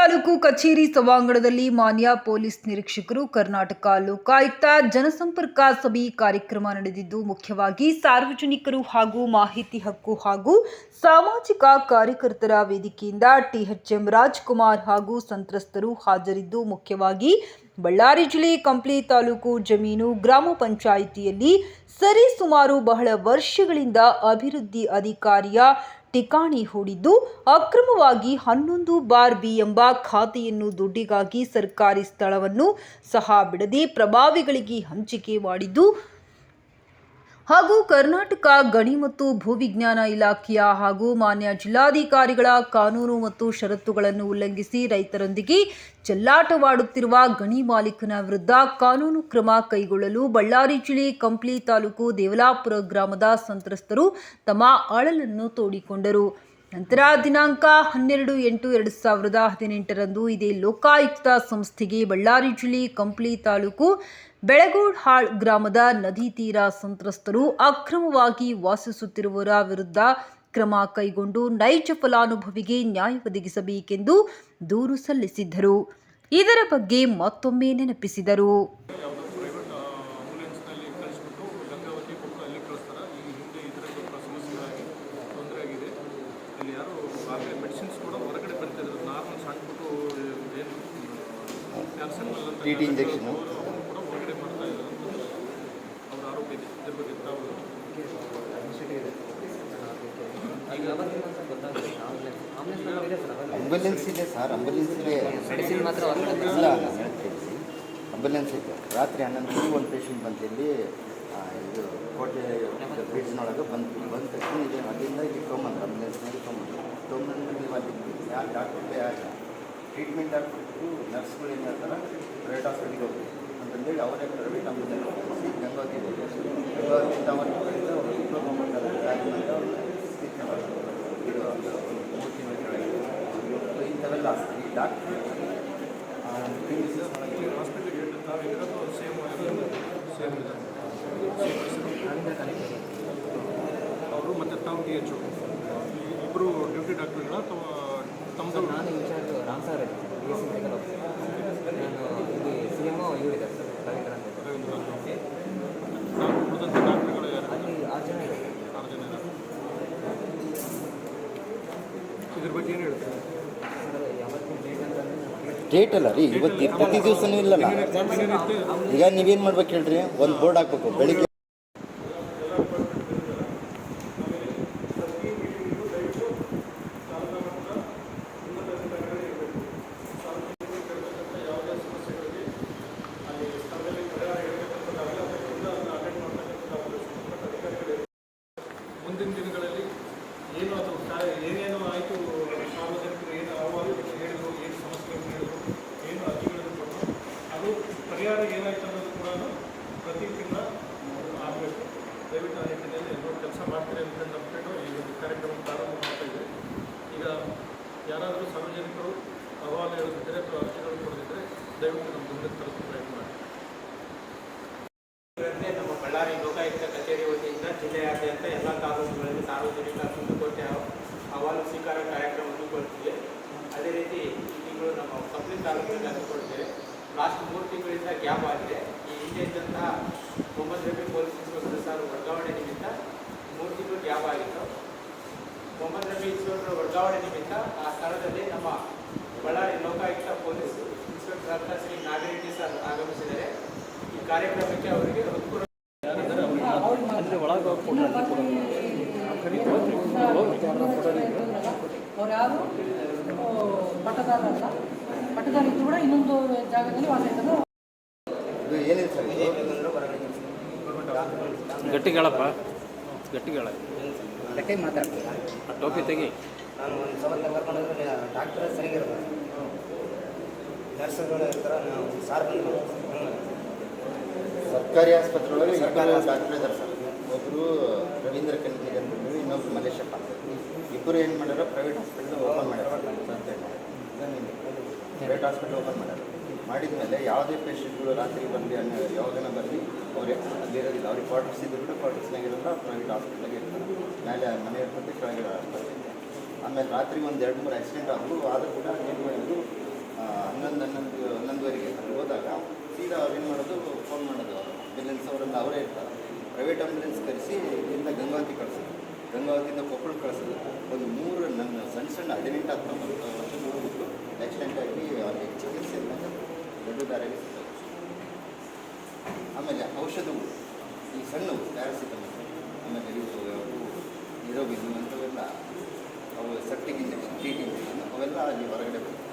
ಕಚೇರಿ ಸಭಾಂಗಣದಲ್ಲಿ ಮಾನ್ಯ ಪೊಲೀಸ್ ನಿರೀಕ್ಷಕರು ಕರ್ನಾಟಕ ಲೋಕಾಯುಕ್ತ ಜನಸಂಪರ್ಕ ಸಭೆ ಕಾರ್ಯಕ್ರಮ ನಡೆದಿದ್ದು, ಮುಖ್ಯವಾಗಿ ಸಾರ್ವಜನಿಕರು ಹಾಗೂ ಮಾಹಿತಿ ಹಕ್ಕು ಹಾಗೂ ಸಾಮಾಜಿಕ ಕಾರ್ಯಕರ್ತರ ವೇದಿಕೆಯಿಂದ ಟಿಎಚ್ಎಂ ರಾಜ್ಕುಮಾರ್ ಹಾಗೂ ಸಂತ್ರಸ್ತರು ಹಾಜರಿದ್ದು, ಮುಖ್ಯವಾಗಿ ಬಳ್ಳಾರಿ ಜಿಲ್ಲೆ ಕಂಪ್ಲಿ ತಾಲೂಕು ಜಮೀನು ಗ್ರಾಮ ಪಂಚಾಯಿತಿಯಲ್ಲಿ ಸರಿಸುಮಾರು ಬಹಳ ವರ್ಷಗಳಿಂದ ಅಭಿವೃದ್ಧಿ ಅಧಿಕಾರಿಯ ಠಿಕಾಣಿ ಹೂಡಿದ್ದು, ಅಕ್ರಮವಾಗಿ ಹನ್ನೊಂದು ಬಾರ್ ಬಿ ಎಂಬ ಖಾತೆಯನ್ನು ದುಡ್ಡಿಗಾಗಿ ಸರ್ಕಾರಿ ಸ್ಥಳವನ್ನು ಸಹ ಬಿಡದೆ ಪ್ರಭಾವಿಗಳಿಗೆ ಹಂಚಿಕೆ ಮಾಡಿದ್ದು ಹಾಗೂ ಕರ್ನಾಟಕ ಗಣಿ ಮತ್ತು ಭೂವಿಜ್ಞಾನ ಇಲಾಖೆಯ ಹಾಗೂ ಮಾನ್ಯ ಜಿಲ್ಲಾಧಿಕಾರಿಗಳ ಕಾನೂನು ಮತ್ತು ಷರತ್ತುಗಳನ್ನು ಉಲ್ಲಂಘಿಸಿ ರೈತರೊಂದಿಗೆ ಚೆಲ್ಲಾಟವಾಡುತ್ತಿರುವ ಗಣಿ ಮಾಲೀಕನ ವಿರುದ್ಧ ಕಾನೂನು ಕ್ರಮ ಕೈಗೊಳ್ಳಲು ಬಳ್ಳಾರಿ ಜಿಲ್ಲೆ ಕಂಪ್ಲಿ ತಾಲೂಕು ದೇವಲಾಪುರ ಗ್ರಾಮದ ಸಂತ್ರಸ್ತರು ತಮ್ಮ ಅಳಲನ್ನು ತೋಡಿಕೊಂಡರು. ನಂತರ ದಿನಾಂಕ ಹನ್ನೆರಡು ಎಂಟು ಎರಡು ಸಾವಿರದ ಹದಿನೆಂಟರಂದು ಇದೇ ಲೋಕಾಯುಕ್ತ ಸಂಸ್ಥೆಗೆ ಬಳ್ಳಾರಿ ಜಿಲ್ಲೆ ಕಂಪ್ಲಿ ತಾಲೂಕು ಬೆಳಗೋಡ್ಹಾಳ್ ಗ್ರಾಮದ ನದಿ ತೀರ ಸಂತ್ರಸ್ತರು ಅಕ್ರಮವಾಗಿ ವಾಸಿಸುತ್ತಿರುವವರ ವಿರುದ್ಧ ಕ್ರಮ ಕೈಗೊಂಡು ನೈಜ ಫಲಾನುಭವಿಗೆ ನ್ಯಾಯ ಒದಗಿಸಬೇಕೆಂದು ದೂರು ಸಲ್ಲಿಸಿದ್ದರು. ಇದರ ಬಗ್ಗೆ ಮತ್ತೊಮ್ಮೆ ನೆನಪಿಸಿದರು ಯಾವುದೋ ಪ್ರೈವೇಟ್ ಆಂಬುಲೆನ್ಸ್ನಲ್ಲಿ ಕಳಿಸ್ಬಿಟ್ಟು ಗಂಗಾವತಿ ಕೊಟ್ಟು ಅಲ್ಲಿ ಕಳಿಸ್ತಾರೆ ಈಗ ಹಿಂದೆ ಈ ಥರ ಸ್ವಲ್ಪ ಸಮಸ್ಯೆಗಳಾಗಿ ತೊಂದರೆ ಆಗಿದೆ ಇಲ್ಲಿ ಯಾರು ಆಗಲೇ ಮೆಡಿಸಿನ್ಸ್ ಕೂಡ ಹೊರಗಡೆ ಬರ್ತಾ ಇದ್ರು ನಾರ್ಮಲ್ ಸಣ್ಣಬಿಟ್ಟು ಏನು ಕ್ಯಾನ್ಸರ್ನಲ್ ಟಿ TT injection. ಅವ್ರು ಕೂಡ ಹೊರಗಡೆ ಮಾಡ್ತಾ ಇದ್ದಾರೆ ಅಂತ ಅವ್ರ ಆರೋಗ್ಯ ಇದೆ. ಇದ್ರ ಬಗ್ಗೆ ತಾವು ಆಂಬುಲೆನ್ಸ್ ಇದೆ ಸರ್ ಆಂಬುಲೆನ್ಸ್ ಇದೆ ಮೆಡಿಸಿನ್ ಮಾತ್ರ ಹೊರಗಡೆ ಇಲ್ಲ ನಾನು ಹೇಳ್ತೀನಿ ಆಂಬುಲೆನ್ಸ್ ಇದೆ. ರಾತ್ರಿ ಹನ್ನೊಂದು ಒಂದು ಪೇಷಂಟ್ ಇಲ್ಲಿ ಆ, ಇದು ಕೋಟೆ ಬ್ರಿಡ್ಜ್ನೊಳಗೆ ಬಂತು ಬಂದ ತಕ್ಷಣ ಇದೆ. ಅಲ್ಲಿಂದ ಇಲ್ಲಿ ತೊಗೊಂಬಂದ್ರು. ಆಂಬುಲೆನ್ಸ್ನಲ್ಲಿ ತೊಗೊಂಬಂದ್ರು ತೊಗೊಂಬಂದ್ರೆ. ನೀವು ಅಲ್ಲಿ ಯಾವ ಡಾಕ್ಟರ್ ಯಾರು ಟ್ರೀಟ್ಮೆಂಟ್ ಹಾಕ್ಬಿಟ್ಟು ನರ್ಸ್ಗಳು ಏನು ಹೇಳ್ತಾರೆ ಪ್ರೈವೇಟ್ ಹಾಸ್ಪಿಟ್ಲಿಗೆ ಹೋಗಿ ಅಂತಂದೇಳಿ ಅವರೇ ಪ್ರೈವೇಟ್ ಆಂಬುಲೆನ್ಸ್ ಗಂಗಾವತಿ ಗಂಗಾವತಿಯಿಂದ ಅವರು ಗಾಡಿನಿಂದ ಅವ್ರು treatment ಮಾಡ್ತಾರೆ. ಇದು ಒಂದು ಮೂರು ತಿಂಗಳ ಕೆಳಗೆ ಸೊ ಇಂಥವೆಲ್ಲ ಈ ಡಾಕ್ಟ್ರು ಹಾಸ್ಪಿಟ್ಲಿಗೆ ಸೇಮ್ ಸೇಮ್ ಇದೆ. ಅವರು ಮತ್ತು ತಾವು ಡಿ ಎಚ್ ಇಬ್ಬರು ಡ್ಯೂಟಿ ಡಾಕ್ಟರ್ಗಳ ಅಥವಾ ತಮ್ಮದು ನಾನು in charge Ram sir B S C medical officer ನಾನು ಇಲ್ಲಿ ಸಿ ಎಂ ಇವರಿದ್ದಾರೆ ಸರ್ ರವೀಂದ್ರ ಅಂತ. ಹೇಳಿ. ನಾವು ಉಳಿದಂಥ ಡಾಕ್ಟರ್ಗಳು ಯಾರು? ಅಲ್ಲಿ ಆರು ಜನ ಇದ್ದಾರೆ. ಆರು ಜನ ಇದ್ದಾರೆ. ಇದ್ರ ಬಗ್ಗೆ ಏನು ಹೇಳ್ತೀವಿ ಡೇಟ್ ಅಲ್ಲ ರೀ, ಇವತ್ತು ಪ್ರತಿ ದಿವಸನೂ ಇಲ್ಲಲ್ಲ. ಈಗ ನೀವೇನು ಮಾಡ್ಬೇಕು ಹೇಳ್ರಿ? ಒಂದು ಬೋರ್ಡ್ ಹಾಕ್ಬೇಕು, ಬೆಳಿಗ್ಗೆ ಮುಂದಿನ ದಿನಗಳಲ್ಲಿ ಏನು ಅದು ಕಾರ್ಯ ಏನೇನು ಆಯಿತು ಸಾರ್ವಜನಿಕರು ಏನು ಅಹವಾಲು ಹೇಳಿದ್ರು ಏನು ಸಮಸ್ಯೆಗಳನ್ನು ಹೇಳಿದ್ರು ಏನು ಅರ್ಜಿಗಳನ್ನು ಕೊಟ್ಟರು ಅದು ಪರಿಹಾರ ಏನಾಯ್ತು ಅನ್ನೋದು ಕೂಡ ಪ್ರತಿ ತಿಂಗಳ ಆಗಬೇಕು ದಯವಿಟ್ಟು ಆ ನಿಟ್ಟಿನಲ್ಲಿ ಎಲ್ಲರೂ ಕೆಲಸ ಮಾಡ್ತೀರಿ ಅಂತ ನಂಬಿಕೊಂಡು ಈ ಒಂದು ಕಾರ್ಯಕ್ರಮ ಪ್ರಾರಂಭ ಮಾಡ್ತಾ ಈಗ ಯಾರಾದರೂ ಸಾರ್ವಜನಿಕರು ಅಹವಾಲು ಹೇಳಿದ್ರೆ ಅಥವಾ ಅರ್ಜಿಗಳು ಕೊಡದಿದ್ದರೆ ದಯವಿಟ್ಟು ನಮ್ಮ ಮುಂದೆ ತರಲು ಪ್ರಯತ್ನ ಮಾಡಿ. ನಮ್ಮ ಬಳ್ಳಾರಿ ಲೋಕಾಯುಕ್ತ ಕಚೇರಿ ವತಿಯಿಂದ ಜಿಲ್ಲೆಯಾದ್ಯಂತ ಎಲ್ಲ ತಾಲೂಕುಗಳಲ್ಲಿ ಸಾರ್ವಜನಿಕ ಕುಂದುಕೊರತೆ ಅಹವಾಲು ಸ್ವೀಕಾರ ಕಾರ್ಯಕ್ರಮವನ್ನು ಕೊಡ್ತೀವಿ. ಅದೇ ರೀತಿ ಈ ತಿಂಗಳು ನಮ್ಮ ಕಂಪ್ಲಿ ತಾಲೂಕಿನಲ್ಲಿ ಹಮ್ಮಿಕೊಳ್ತೇವೆ ಲಾಸ್ಟ್ ಮೂರು ತಿಂಗಳಿಂದ ಗ್ಯಾಪ್ ಆಗಿದೆ. ಈ ಹಿಂದೆ ಇದ್ದಂತಹ Mohammad Rafi police inspector sir ವರ್ಗಾವಣೆ ನಿಮಿತ್ತ ಮೂರು ತಿಂಗಳು ಗ್ಯಾಪ್ ಆಗಿತ್ತು. ಮೊಹಮ್ಮದ್ ರಫಿ ಇನ್ಸ್ಪೆಕ್ಟರ್ ವರ್ಗಾವಣೆ ನಿಮಿತ್ತ ಆ ಸ್ಥಳದಲ್ಲಿ ನಮ್ಮ ಬಳ್ಳಾರಿ ಲೋಕಾಯುಕ್ತ ಪೊಲೀಸ್ ಇನ್ಸ್ಪೆಕ್ಟರ್ ಅಂತ ಶ್ರೀ ನಾಗರೆಡ್ಡಿ ಸರ್ ಆಗಮಿಸಿದ್ದಾರೆ. ಈ ಕಾರ್ಯಕ್ರಮಕ್ಕೆ ಅವರಿಗೆ ಹೃತ್ಪೂರ್ವಕ ಅವ್ರು ಯಾರು? ಪಟ್ಟದಾರ ಪಟ್ಟದಾರ ಇದ್ದು ಕೂಡ ಇನ್ನೊಂದು ಜಾಗದಲ್ಲಿ ವಾಸ ಇದ್ದದ್ದು. ಗಟ್ಟಿಗಳಪ್ಪ ಇದು? ಗಟ್ಟಿ ಮಾತಾಡ್ತೀರಾ ಹೇಳ ಟೋಪಿ ತೆಗಿ. ನಾನು ಒಂದು ಸವಲ್ ಕರ್ಕೊಂಡು ಹೋದ್ರೆ ಡಾಕ್ಟರ್ ಸರಿಗಿರೋದು ನರ್ಸ್ಗಳು ಇರ್ತಾರೆ ನಾವು ಸಾರ್ ಬಂದು ಸರ್ಕಾರಿ ಆಸ್ಪತ್ರೆ ಒಳಗೆ ಇಬ್ಬರು ಡಾಕ್ಟರ್ ಇದ್ದಾರೆ ಸರ್. ಒಬ್ಬರು ರವೀಂದ್ರ ಕನ್ನಿಗೆ ಅಂದ್ಬಿಟ್ಟು ಇನ್ನೊಬ್ರು ಮಲೇಶಪ್ಪ ಇಬ್ಬರು ಏನು ಮಾಡ್ಯಾರ ಪ್ರೈವೇಟ್ ಹಾಸ್ಪಿಟಲ್ ಓಪನ್ ಮಾಡ್ಯಾರ ಪ್ರೈವೇಟ್ ಹಾಸ್ಪಿಟಲ್ ಓಪನ್ ಮಾಡಿದ. ಮೇಲೆ ಯಾವುದೇ ಪೇಷಂಟ್ಗಳು ರಾತ್ರಿ ಬಂದು ಅನ್ನ ಯಾವಾಗನ ಬರಲಿ ಅವ್ರು ಅಲ್ಲಿರೋದಿಲ್ಲ ಅವ್ರಿಗೆ ಕ್ವಾರ್ಟರ್ಸ್ ಇದ್ರು ಕೂಡ ಕ್ವಾರ್ಟರ್ಸ್ನಾಗ ಇರಲ್ಲ ಪ್ರೈವೇಟ್ ಹಾಸ್ಪಿಟ್ಲಾಗೆ ಇರ್ತಾರೆ. ಮೇಲೆ ಮನೆ ಇರ್ತದೆ ಕೆಳಗೆ ಆಮೇಲೆ ರಾತ್ರಿ ಒಂದು ಎರಡು ಮೂರು ಆಕ್ಸಿಡೆಂಟ್ ಆದರೂ ಆದರೂ ಕೂಡ ಏನು ಮಾಡಿದ್ರು ಹನ್ನೊಂದು ಹನ್ನೊಂದು, ಹನ್ನೊಂದುವರೆಗೆ ಅಲ್ಲಿ ಹೋದಾಗ ಸೀದಾ ಅವ್ರು ಏನು ಮಾಡೋದು ಫೋನ್ ಮಾಡೋದು ಅವರು. ಅವರೆಲ್ಲ ಅವರೇ ಇರ್ತಾರೆ. ಪ್ರೈವೇಟ್ ಆಂಬುಲೆನ್ಸ್ ಕರೆಸಿ ಇಲ್ಲಿಂದ ಗಂಗಾವತಿ ಕಳಿಸೋದು. ಗಂಗಾವತಿಯಿಂದ ಕೊಪ್ಪಳ ಕಳಿಸೋದು. ಒಂದು ಮೂರು ನನ್ನ ಸಣ್ಣ ಸಣ್ಣ ಹದಿನೆಂಟು ಹತ್ತೊಂಬತ್ತು ವರ್ಷದ ಹುಡುಗರು ಆಕ್ಸಿಡೆಂಟ್ ಆಗಿ ಅಲ್ಲಿ ಚಿಕಿತ್ಸೆ ಇದ್ದಾಗ ದೊಡ್ಡ ದಾರಿಗೆ ಸಿಗ್ತದೆ ಆಮೇಲೆ ಔಷಧವು, ಈ ಸಣ್ಣವು ಪ್ಯಾರಾಸಿಟಮಲ್ ಆಮೇಲೆ ಇವು ಇರೋಬಿನ್ ಅಂಥವೆಲ್ಲ ಅವು ಸೆಪ್ಟಿಕ್ ಇಂಜೆಕ್ಷನ್ ಟ್ರೀಟ್ ಇಂಜೆಕ್ಷನ್ ಅವೆಲ್ಲ ಅಲ್ಲಿ ಹೊರಗಡೆ ಬರ್ತವೆ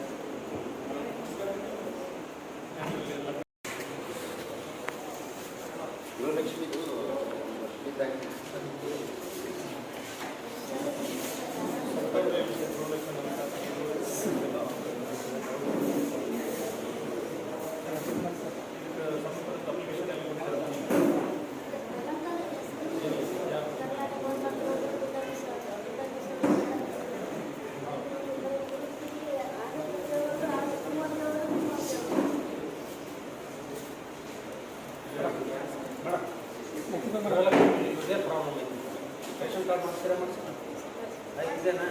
ಗೃಹಲಕ್ಷ್ಮಿಗೂ ಇದ್ದಾಗಿ. ಪ್ರಾಬ್ಲಮ್ ಐತಿ ರೇಷನ್ ಕಾರ್ಡ್ ಮಾಡ್ತೀರಾ ಮಾಡ್ಸಿ ಇದೆನಾ